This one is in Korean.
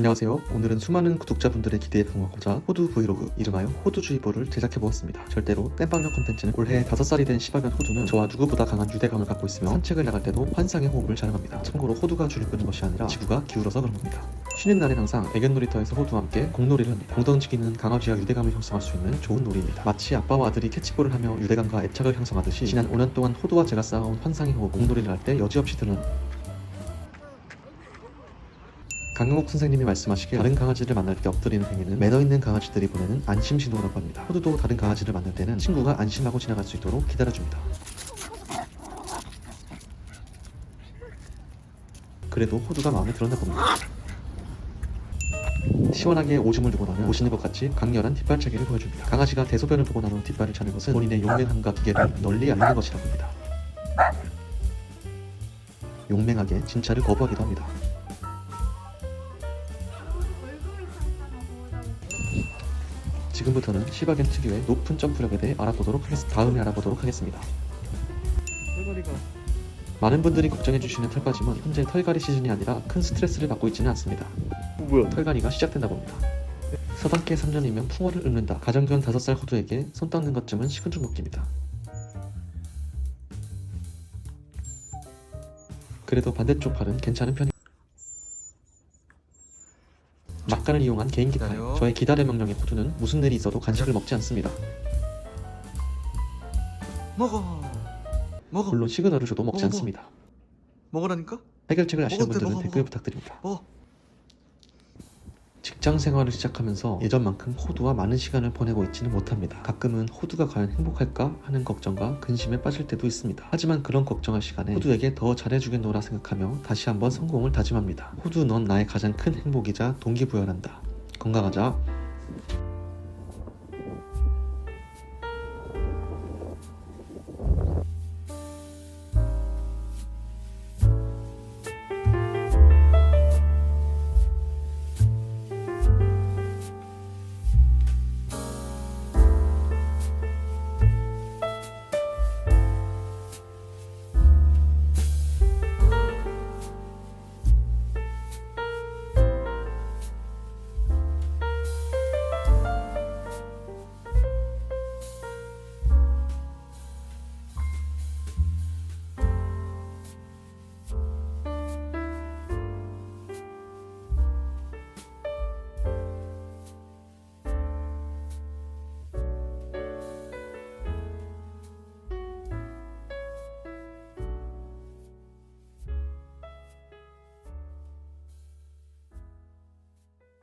안녕하세요. 오늘은 수많은 구독자분들의 기대에 부응하고자 호두 브이로그 이름하여 호두주의보를 제작해보았습니다. 절대로 땜빵력 콘텐츠는 올해 5살이 된 시바견 호두는 저와 누구보다 강한 유대감을 갖고 있으며 산책을 나갈 때도 환상의 호흡을 자랑합니다. 참고로 호두가 줄을 끄는 것이 아니라 지구가 기울어서 그런 겁니다. 쉬는 날엔 항상 애견 놀이터에서 호두와 함께 공놀이를 합니다. 공던지기는 강아지와 유대감을 형성할 수 있는 좋은 놀이입니다. 마치 아빠와 아들이 캐치볼을 하며 유대감과 애착을 형성하듯이 지난 5년 동안 호두와 제가 쌓아온 환상의 호흡 공놀이를 할 때 여지없이 드는 강영욱 선생님이 말씀하시길 다른 강아지를 만날 때 엎드리는 행위는 매너 있는 강아지들이 보내는 안심 신호라고 합니다. 호두도 다른 강아지를 만날 때는 친구가 안심하고 지나갈 수 있도록 기다려줍니다. 그래도 호두가 마음에 들었나 봅니다. 시원하게 오줌을 두고 나면 보시는 것 같이 강렬한 뒷발차기를 보여줍니다. 강아지가 대소변을 보고 난후 뒷발을 차는 것은 본인의 용맹함과 기계를 널리 알리는 것이라고 합니다. 용맹하게 진찰을 거부하기도 합니다. 지금부터는 시바겐 특유의 높은 점프력에 대해 알아보도록 하겠습니다. 다음에 알아보도록 하겠습니다. 많은 분들이 걱정해주시는 털빠짐은 현재 털갈이 시즌이 아니라 큰 스트레스를 받고 있지는 않습니다. 어, 뭐야? 털갈이가 시작된다고 합니다. 서당계 3년이면 풍어를 읊는다. 가정교원 5살 호두에게 손 닦는 것쯤은 식은 죽 먹기입니다. 그래도 반대쪽 팔은 괜찮은 편입니다. 막간을 이용한 개인 기 타임. 기다려. 저의 기다려 명령의 호두는 무슨 일이 있어도 간식을 먹지 않습니다. 먹어. 먹어. 물론 시그널을 줘도 먹지 어머. 않습니다. 먹으라니까? 해결책을 아시는 먹어도 돼, 분들은 먹어, 댓글 먹어. 부탁드립니다. 먹어. 직장 생활을 시작하면서 예전만큼 호두와 많은 시간을 보내고 있지는 못합니다. 가끔은 호두가 과연 행복할까 하는 걱정과 근심에 빠질 때도 있습니다. 하지만 그런 걱정할 시간에 호두에게 더 잘해주겠노라 생각하며 다시 한번 성공을 다짐합니다. 호두 넌 나의 가장 큰 행복이자 동기부여란다. 건강하자.